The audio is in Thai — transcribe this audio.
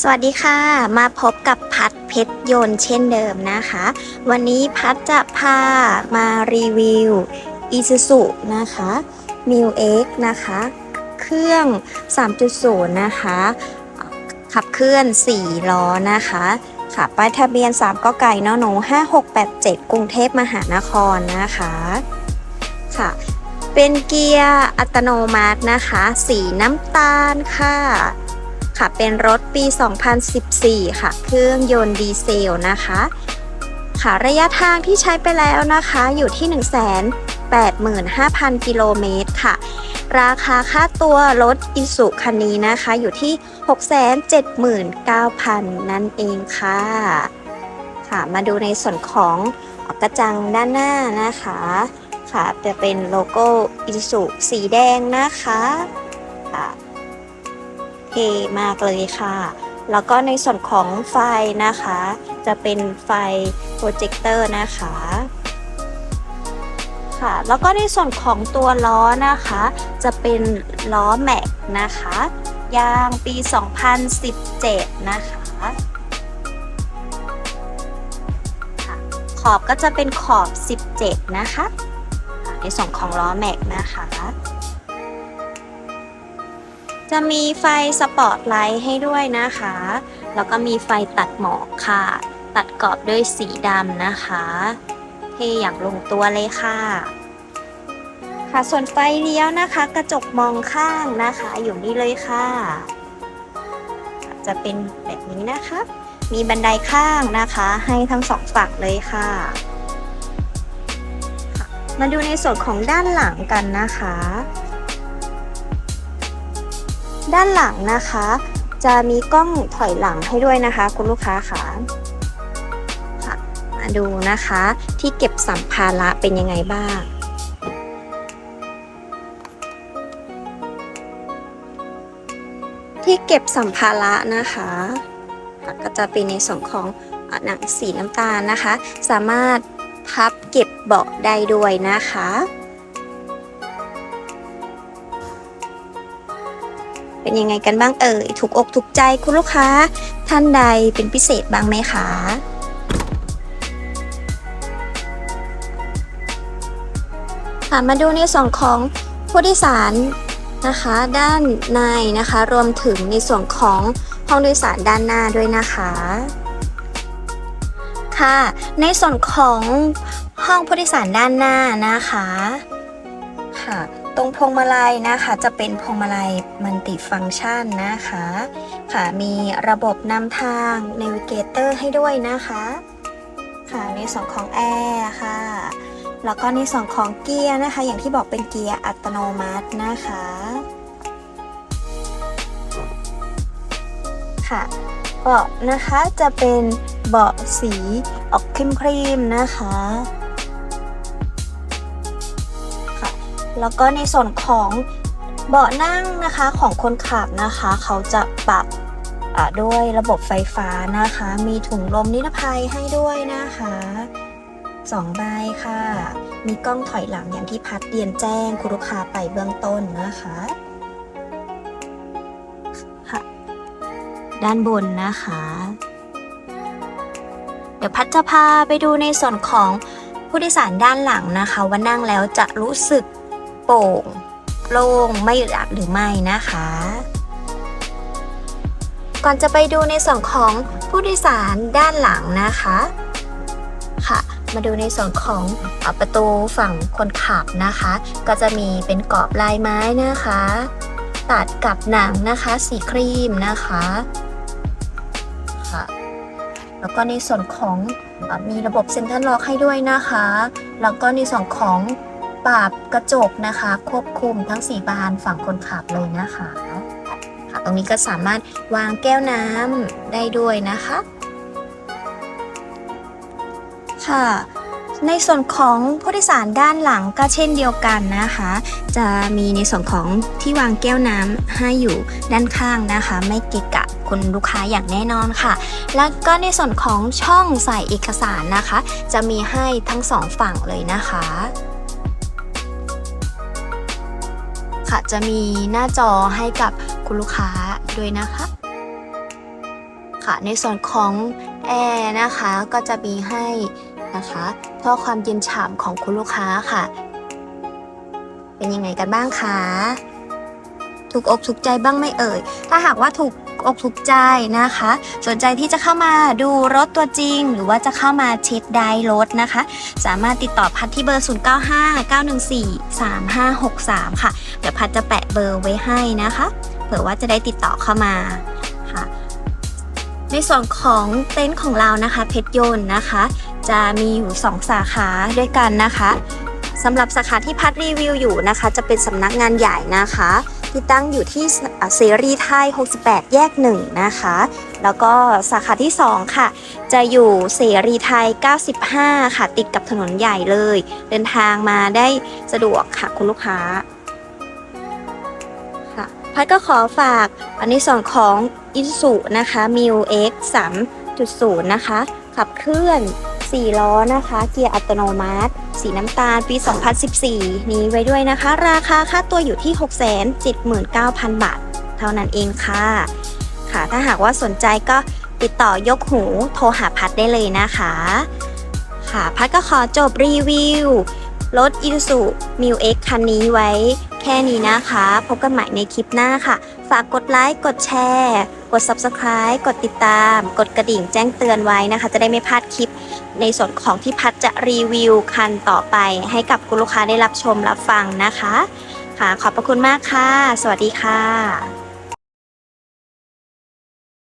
สวัสดีค่ะ มาพบกับพัดเพชรยนต์เช่นเดิมนะคะ วันนี้พัดจะพามารีวิว Isuzu นะคะ m i u X นะคะ เครื่อง 3.0 นะคะ ขับเคลื่อน 4 ล้อนะคะค่ะป้ายทะเบียน 3ก็ไก่นอหนู 5687 กรุงเทพมหานครนะคะ ค่ะ เป็นเกียร์อัตโนมัตินะคะ สีน้ำตาลค่ะ ค่ะ เป็นรถปี 2014 ค่ะ เครื่องยนต์ดีเซลนะคะ ค่ะระยะทางที่ใช้ไปแล้วนะคะ อยู่ที่ 185,000 กิโลเมตรค่ะ ราคาค่าตัวรถอิสุคันนี้นะคะ อยู่ที่ 679,000 นั่นเองค่ะ ค่ะ มาดูในส่วนของกระจังด้านหน้านะคะ ค่ะ จะเป็นโลโก้อิสุสีแดงนะคะค่ะ เท่มากเลยค่ะ แล้วก็ในส่วนของไฟนะคะ จะเป็นไฟโปรเจคเตอร์นะคะค่ะแล้วก็ในส่วนของตัวล้อนะคะ จะเป็นล้อแม็กนะคะยางปี 2017 นะคะค่ะขอบก็จะเป็นขอบ 17 นะคะคะในส่วนของล้อแม็กนะคะ จะมีไฟสปอตไลท์ให้ด้วยนะคะ แล้วก็มีไฟตัดหมอกค่ะ ตัดกรอบด้วยสีดำนะคะเท่อย่างลงตัวเลยค่ะ ค่ะส่วนไฟเลี้ยวนะคะ กระจกมองข้างนะคะ อยู่นี่เลยค่ะ จะเป็นแบบนี้นะคะ มีบันไดข้างนะคะ ให้ทั้งสองฝั่งเลยค่ะ มาดูในส่วนของด้านหลังกันนะคะ ด้านหลังนะคะ จะมีกล้องถอยหลังให้ด้วยนะคะ คุณลูกค้าค่ะค่ะมาดูนะคะ ที่เก็บสัมภาระเป็นยังไงบ้างที่เก็บสัมภาระนะคะ ก็จะเป็นในส่วนของหนังสีน้ำตาลนะคะ สามารถพับเก็บเบาะได้ด้วยนะคะ เป็นยังไงกันบ้างเอ่ยถูกอกถูกใจคุณลูกค้า ท่านใดเป็นพิเศษบ้างไหมคะค่ะมาดูในส่วนของผู้โดยสารนะคะ ด้านในนะคะ รวมถึงในส่วนของห้องโดยสารด้านหน้าด้วยนะคะค่ะในส่วนของห้องผู้โดยสารด้านหน้านะคะค่ะ ตรงพวงมาลัยนะคะจะเป็นพวงมาลัยมัลติฟังก์ชันนะคะ ค่ะมีระบบนำทาง Navigator ให้ด้วยนะคะ ค่ะในส่วนของแอร์ค่ะ แล้วก็ในส่วนของเกียร์นะคะ อย่างที่บอกเป็นเกียร์อัตโนมัตินะคะ ค่ะเบาะนะคะจะเป็นเบาะสีออกครีมครีมๆนะคะ แล้วก็ในส่วนของเบาะนั่งนะคะของคนขับนะคะ เขาจะปรับด้วยระบบไฟฟ้านะคะ มีถุงลมนิรภัยให้ด้วยนะคะสองใบค่ะ มีกล้องถอยหลังอย่างที่พัดเรียนแจ้งคุณลูกค้าไปเบื้องต้นนะคะค่ะ ด้านบนนะคะ เดี๋ยวพัดจะพาไปดูในส่วนของผู้โดยสารด้านหลังนะคะ ว่านั่งแล้วจะรู้สึก ป่งโล่งไม่อึดอัดหรือไม่นะคะ ก่อนจะไปดูในส่วนของผู้โดยสารด้านหลังนะคะค่ะ มาดูในส่วนของอประตูฝั่งคนขับนะคะ ก็จะมีเป็นกรอบลายไม้นะคะ ตัดกับหนังนะคะสีครีมนะคะค่ะแล้วก็ในส่วนของอมีระบบเซ็นทรัลล็อกให้ด้วยนะคะ แล้วก็ในส่วนของ ปรับกระจกนะคะ ควบคุมทั้ง 4 บานฝั่งคนขับเลยนะคะค่ะตรงนี้ก็สามารถวางแก้วน้ำได้ด้วยนะคะ ค่ะในส่วนของผู้โดยสารด้านหลังก็เช่นเดียวกันนะคะ จะมีในส่วนของที่วางแก้วน้ำให้อยู่ด้านข้างนะคะ ไม่เกะกะคุณลูกค้าอย่างแน่นอนค่ะ แล้วก็ในส่วนของช่องใส่เอกสารนะคะ จะมีให้ทั้งสองฝั่งเลยนะคะ ค่ะ จะมีหน้าจอให้กับคุณลูกค้าด้วยนะคะ ค่ะ ในส่วนของแอร์นะคะก็จะมีให้นะคะเพื่อความเย็นฉ่ำของคุณลูกค้าค่ะ เป็นยังไงกันบ้างคะถูกอกถูกใจบ้างไม่เอ่ย ถ้าหากว่าถูก อกถูกใจนะคะ สนใจที่จะเข้ามาดูรถตัวจริง หรือว่าจะเข้ามาเช็คได้รถนะคะ สามารถติดต่อพัดที่เบอร์ 0959143563 ค่ะ เดี๋ยวพัดจะแปะเบอร์ไว้ให้นะคะเผื่อว่าจะได้ติดต่อเข้ามาค่ะ ในส่วนของเต็นท์ของเรานะคะเพชรยนต์นะคะ จะมีอยู่ 2 สาขาด้วยกันนะคะสำหรับสาขาที่พัดรีวิวอยู่นะคะ จะเป็นสำนักงานใหญ่นะคะ ที่ตั้งอยู่ที่เสรีไทย 68 แยก 1 นะคะ แล้วก็สาขาที่ 2 ค่ะ จะอยู่เสรีไทย 95 ค่ะ ติดกับถนนใหญ่เลย เดินทางมาได้สะดวกค่ะคุณลูกค้าค่ะพัดก็ขอฝากอันในส่วนของอินสุนะคะ m i u X 3.0นะคะ ขับเคลื่อน 4 ล้อนะคะ เกียร์อัตโนมัติ สีน้ำตาลปี 2014 นี้ไว้ด้วยนะคะ ราคาค่าตัวอยู่ที่ 679,000 บาท เท่านั้นเองค่ะ ค่ะถ้าหากว่าสนใจก็ติดต่อยกหูโทรหาพัดได้เลยนะคะ ค่ะพัดก็ขอจบรีวิวรถ i s u m i u X คันนี้ไว้แค่นี้นะคะ พบกันใหม่ในคลิปหน้าค่ะ ฝากกดไลค์ กดแชร์ กด Subscribe กดติดตาม กดกระดิ่งแจ้งเตือนไว้นะคะ จะได้ไม่พลาดคลิป ในส่วนของที่พัดจะรีวิวคันต่อไป ให้กับคุณลูกค้าได้รับชมรับฟังนะคะ ค่ะขอบพระคุณมากค่ะ สวัสดีค่ะ